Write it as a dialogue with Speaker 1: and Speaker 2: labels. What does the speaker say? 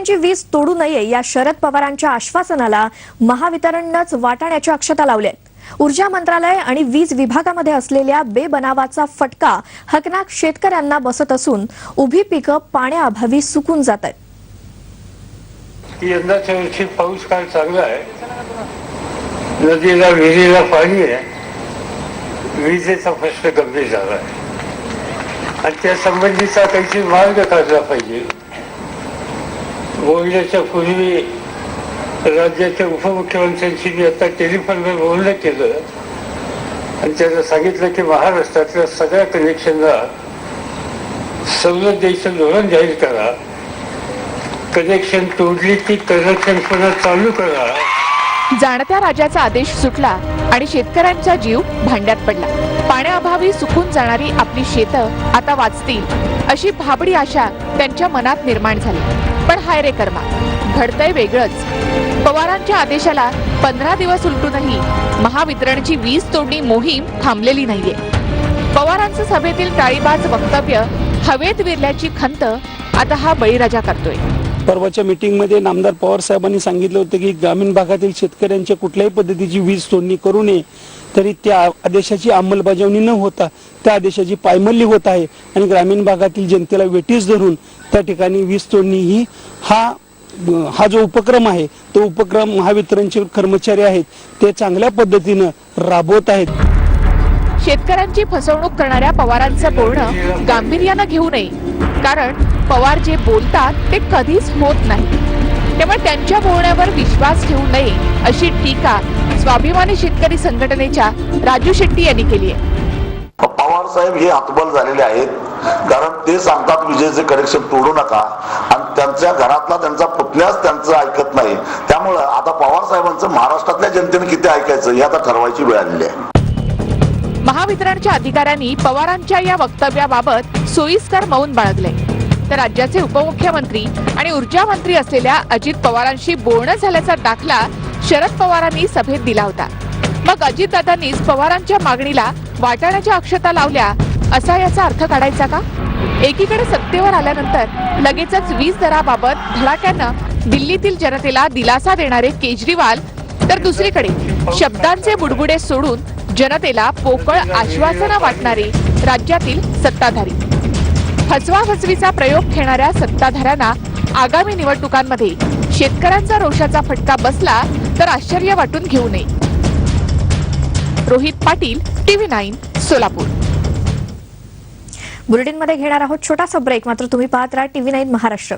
Speaker 1: शेतकऱ्यांची वीज तोडू नये या शरद पवारांच्या आश्वासनाला महावितरणनंच वाटाण्याच्या अक्षता लावल्यात. ऊर्जा मंत्रालय आणि वीज विभागामध्ये असलेल्या बेबनावाचा फटका हकनाक शेतकऱ्यांना बसत असून उभी पिकं पाण्याअभावी सुकून जात आहेत
Speaker 2: यंदाच्या वर्षी पाऊस काळ चांगला आहे. नदीला विहिरीला पाणी आहे. विजेचा प्रश्न गंभीर झाला आहे. आणि त्या संबंधीचा काहीतरी मार्ग काढला पाहिजे. बोलण्याच्या पूर्वी राज्याच्या उपमुख्यमंत्र्यांशी मी आता टेलिफोनवर बोलणं केलं. आणि त्यांना सांगितलं की महाराष्ट्रातल्या सगळ्या कनेक्शनला सवलत द्यायचं धोरण जाहीर करा. कनेक्शन तोडली की कनेक्शन पुन्हा चालू करा.
Speaker 3: जाणत्या राजाचा आदेश सुटला आणि शेतकऱ्यांचा जीव भांड्यात पडला. पाण्याअभावी सुकून जाणारी आपली शेतं आता वाचतील अशी भाबडी आशा त्यांच्या मनात निर्माण झाली. पण हाय रे कर्मा. घडतंय वेगळंच. पवारांच्या आदेशाला पंधरा दिवस उलटूनही महावितरणची वीज तोडणी मोहीम थांबलेली नाहीये. पवारांचं सभेतील टाळीबाज वक्तव्य हवेत विरल्याची खंत आता हा बळीराजा करतोय.
Speaker 4: परवाच्या मीटिंगमध्ये नामदार पवार साहेबांनी सांगितलं होतं की ग्रामीण भागातील शेतकऱ्यांच्या कुठल्याही पद्धतीची वीज तोडणी करू नये तरी त्या आदेशाची अंमलबजावणी न होता त्या आदेशाची पायमल्ली होत आहे आणि ग्रामीण भागातील जनतेला वेटीस धरून त्या ठिकाणी वीज तोडणी ही हा हा जो उपक्रम आहे तो उपक्रम महावितरणचे कर्मचारी आहेत ते चांगल्या पद्धतीनं राबवत आहेत.
Speaker 3: शेतकऱ्यांची फसवणूक करणाऱ्या पवारांचं बोलणं गांभीर्यानं घेऊ नये कारण पवार जे बोलतात ते कधीच होत नाही. त्यामुळे त्यांच्या बोलण्यावर विश्वास ठेवू नये अशी टीका स्वाभिमानी शेतकरी संघटनेच्या राजू शेट्टी यांनी केली आहे.
Speaker 5: पवार साहेब हे हतबल झालेले आहेत. कारण ते सांगतात विजेचे कनेक्शन तोडू नका. आणि त्यांच्या घरातला त्यांचा पुतण्याच त्यांचं ऐकत नाही. त्यामुळं आता पवार साहेबांचं महाराष्ट्रातल्या जनतेने किती ऐकायचं हे आता ठरवायची वेळ आलेली आहे.
Speaker 3: महावितरणच्या अधिकाऱ्यांनी पवारांच्या या वक्तव्याबाबत सोयीस्कर मौन बाळगले तर राज्याचे उपमुख्यमंत्री आणि ऊर्जा मंत्री असलेल्या अजित पवारांशी बोलणं झाल्याचा दाखला शरद पवारांनी सभेत दिला होता. मग अजितदादांनीच पवारांच्या मागणीला वाटाण्याच्या अक्षता लावल्या असा याचा अर्थ काढायचा का? एकीकडे सत्तेवर आल्यानंतर लगेचच वीज दराबाबत धडाक्यानं दिल्लीतील जनतेला दिलासा देणारे केजरीवाल तर दुसरीकडे शब्दांचे बुडबुडे सोडून जनतेला पोकळ आश्वासनं वाटणारे राज्यातील सत्ताधारी. फसवा फसवीचा प्रयोग खेळणाऱ्या सत्ताधाऱ्यांना आगामी निवडणुकांमध्ये शेतकऱ्यांचा रोषाचा फटका बसला तर आश्चर्य वाटून घेऊ नये. Rohit Patil TV nine Solapur.
Speaker 1: बुलेटिनमध्ये घेणार आहोत छोटासा ब्रेक मात्र तुम्ही पाहत राहा टीव्ही नाईन महाराष्ट्र.